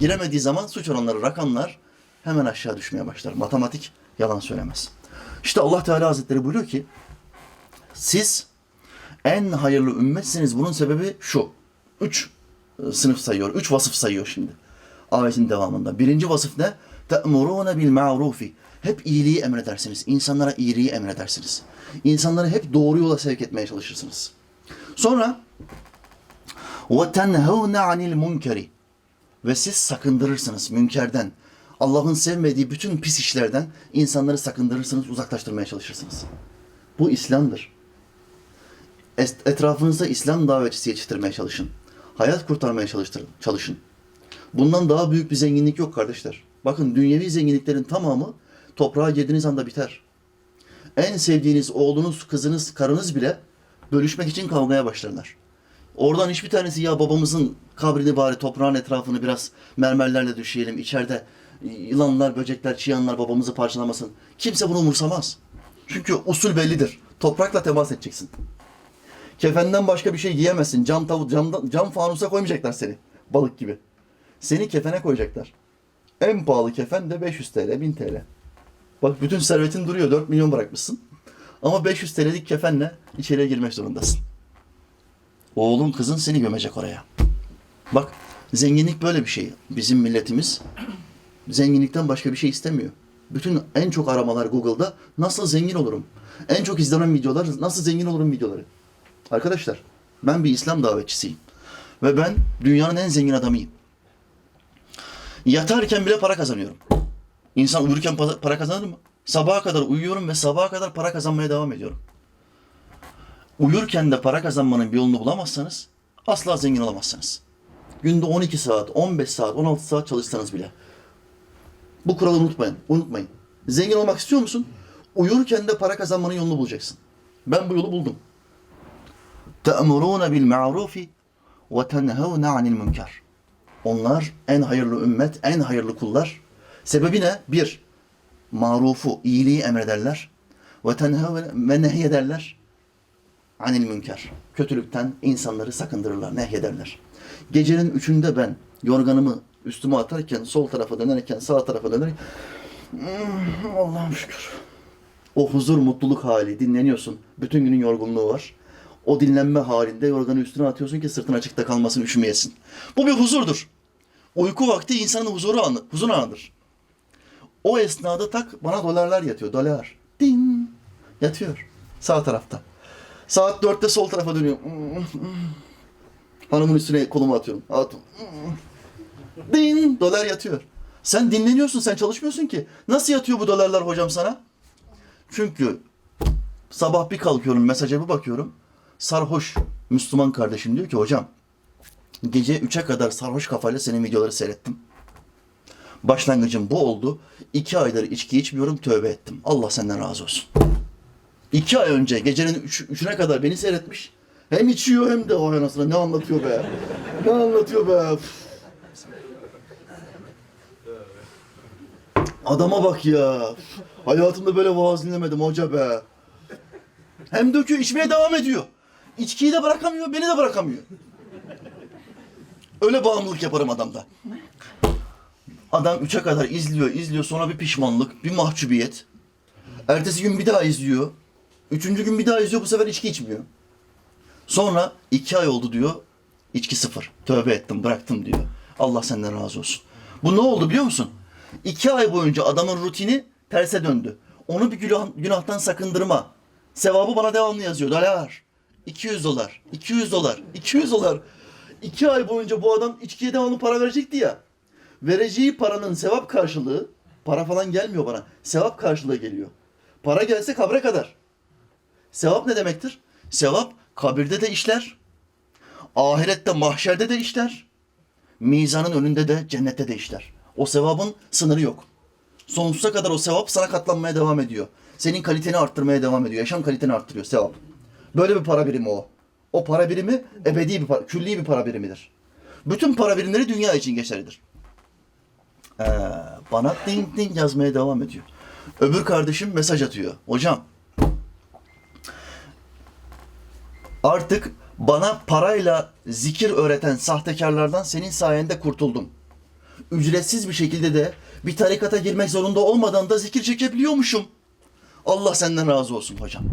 giremediği zaman suç oranları, rakamlar hemen aşağı düşmeye başlar. Matematik yalan söylemez. İşte Allah Teala Hazretleri buyuruyor ki siz en hayırlı ümmetsiniz. Bunun sebebi şu. Üç e, sınıf sayıyor. Üç vasıf sayıyor şimdi. Ayetin devamında. Birinci vasıf ne? Te'murûne bil ma'rufi. Hep iyiliği emredersiniz. İnsanlara iyiliği emredersiniz. İnsanları hep doğru yola sevk etmeye çalışırsınız. Sonra tenhevne anil munkeri. Ve siz sakındırırsınız münkerden. Allah'ın sevmediği bütün pis işlerden insanları sakındırırsınız, uzaklaştırmaya çalışırsınız. Bu İslam'dır. Etrafınızda İslam davetçisi yetiştirmeye çalışın. Hayat kurtarmaya çalışın. Bundan daha büyük bir zenginlik yok kardeşler. Bakın dünyevi zenginliklerin tamamı toprağa girdiğiniz anda biter. En sevdiğiniz oğlunuz, kızınız, karınız bile bölüşmek için kavgaya başlarlar. Oradan hiçbir tanesi ya babamızın kabrini bari toprağın etrafını biraz mermerlerle düşeyelim. içeride yılanlar, böcekler, çıyanlar babamızı parçalamasın. Kimse bunu umursamaz. Çünkü usul bellidir. Toprakla temas edeceksin. Kefenden başka bir şey giyemezsin. Cam tavuk, cam, cam fanusa koymayacaklar seni. Balık gibi. Seni kefene koyacaklar. En pahalı kefen de 500 TL, 1000 TL. Bak bütün servetin duruyor. 4 milyon bırakmışsın. Ama 500 TL'lik kefenle içeriye girmek zorundasın. Oğlun kızın seni gömecek oraya. Bak zenginlik böyle bir şey. Bizim milletimiz zenginlikten başka bir şey istemiyor. Bütün en çok aramalar Google'da nasıl zengin olurum? En çok izlenen videolar nasıl zengin olurum videoları. Arkadaşlar ben bir İslam davetçisiyim. Ve ben dünyanın en zengin adamıyım. Yatarken bile para kazanıyorum. İnsan uyurken pa- para kazanır mı? Sabaha kadar uyuyorum ve sabaha kadar para kazanmaya devam ediyorum Uyurken de para kazanmanın bir yolunu bulamazsanız asla zengin olamazsınız. Günde 12 saat, 15 saat, 16 saat çalışsanız bile. Bu kuralı unutmayın, unutmayın. Zengin olmak istiyor musun? Uyurken de para kazanmanın yolunu bulacaksın. Ben bu yolu buldum. تَأْمُرُونَ بِالْمَعْرُوفِ وَتَنْهَوْنَ عَنِ الْمُنْكَرِ Onlar en hayırlı ümmet, en hayırlı kullar. Sebebi ne? Bir, marufu, iyiliği emrederler. Ve tenhevne ve nehyederler. Anil münker. Kötülükten insanları sakındırırlar, nehyederler. Gecenin üçünde ben yorganımı üstüme atarken, sol tarafa dönerken, sağ tarafa dönerken "Hmm, Allah'ım şükür. O huzur, mutluluk hali, dinleniyorsun. Bütün günün yorgunluğu var. O dinlenme halinde yorganı üstüne atıyorsun ki sırtın açıkta kalmasın, üşümeyesin. Bu bir huzurdur. Uyku vakti insanın huzuru anı, huzur anıdır. O esnada tak bana dolarlar yatıyor. Dolar. Din. Yatıyor. Sağ tarafta. Saat dörtte sol tarafa dönüyor. Hanımın üstüne kolumu atıyorum. At. Din. Dolar yatıyor. Sen dinleniyorsun. Sen çalışmıyorsun ki. Nasıl yatıyor bu dolarlar hocam sana? Çünkü sabah bir kalkıyorum mesaja bir bakıyorum. Sarhoş Müslüman kardeşim diyor ki hocam gece 3'e kadar sarhoş kafayla senin videoları seyrettim. Başlangıcım bu oldu. İki aydır içki içmiyorum, tövbe ettim. Allah senden razı olsun. İki ay önce gecenin üç, üçüne kadar beni seyretmiş. Hem içiyor hem de o anasına ne anlatıyor be. Ne anlatıyor be. Üf. Adama bak ya. Hayatımda böyle vaaz dinlemedim hoca be. Hem döküyor, içmeye devam ediyor. İçkiyi de bırakamıyor, beni de bırakamıyor. Öyle bağımlılık yaparım adamda. Adam üçe kadar izliyor, izliyor. Sonra bir pişmanlık, bir mahcubiyet. Ertesi gün bir daha izliyor. Üçüncü gün bir daha izliyor. Bu sefer içki içmiyor. Sonra iki ay oldu diyor. İçki sıfır. Tövbe ettim, bıraktım diyor. Allah senden razı olsun. Bu ne oldu biliyor musun? İki ay boyunca adamın rutini terse döndü. Onu bir günah, günahtan sakındırma. Sevabı bana devamlı yazıyor. Dolar. 200 dolar. 200 dolar. 200 dolar. İki ay boyunca bu adam içkiye devamlı para verecekti ya. Vereceği paranın sevap karşılığı, para falan gelmiyor bana. Sevap karşılığı geliyor. Para gelse kabre kadar. Sevap ne demektir? Sevap kabirde de işler. Ahirette mahşerde de işler. Mizanın önünde de cennette de işler. O sevabın sınırı yok. Sonsuza kadar o sevap sana katlanmaya devam ediyor. Senin kaliteni arttırmaya devam ediyor. Yaşam kaliteni arttırıyor sevap. Böyle bir para birimi o. O para birimi ebedi bir para, külli bir para birimidir. Bütün para birimleri dünya için geçerlidir. Ee, bana ding ding yazmaya devam ediyor. Öbür kardeşim mesaj atıyor. Hocam artık bana parayla zikir öğreten sahtekarlardan senin sayende kurtuldum. ücretsiz bir şekilde de bir tarikata girmek zorunda olmadan da zikir çekebiliyormuşum. Allah senden razı olsun hocam.